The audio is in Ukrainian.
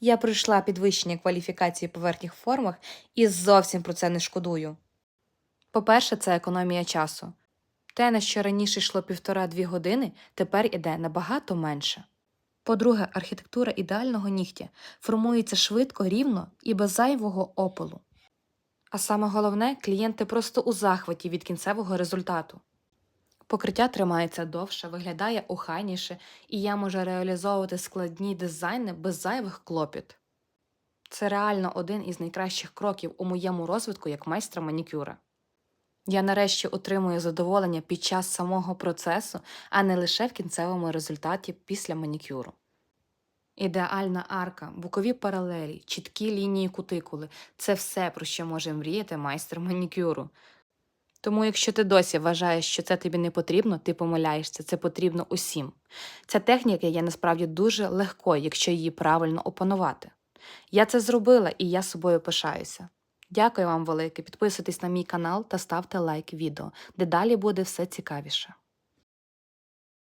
Я пройшла підвищення кваліфікації по верхніх формах і зовсім про це не шкодую. По-перше, це економія часу. Те, на що раніше йшло півтора-дві години, тепер іде набагато менше. По-друге, архітектура ідеального нігтя формується швидко, рівно і без зайвого опалу. А саме головне, клієнти просто у захваті від кінцевого результату. Покриття тримається довше, виглядає охайніше, і я можу реалізовувати складні дизайни без зайвих клопіт. Це реально один із найкращих кроків у моєму розвитку як майстра манікюра. Я нарешті отримую задоволення під час самого процесу, а не лише в кінцевому результаті після манікюру. Ідеальна арка, бокові паралелі, чіткі лінії кутикули це все, про що може мріяти майстер манікюру. Тому, якщо ти досі вважаєш, що це тобі не потрібно, ти помиляєшся, це потрібно усім. Ця техніка є насправді дуже легкою, якщо її правильно опанувати. Я це зробила і я собою пишаюся. Дякую вам велике. Підписуйтесь на мій канал та ставте лайк відео, де далі буде все цікавіше.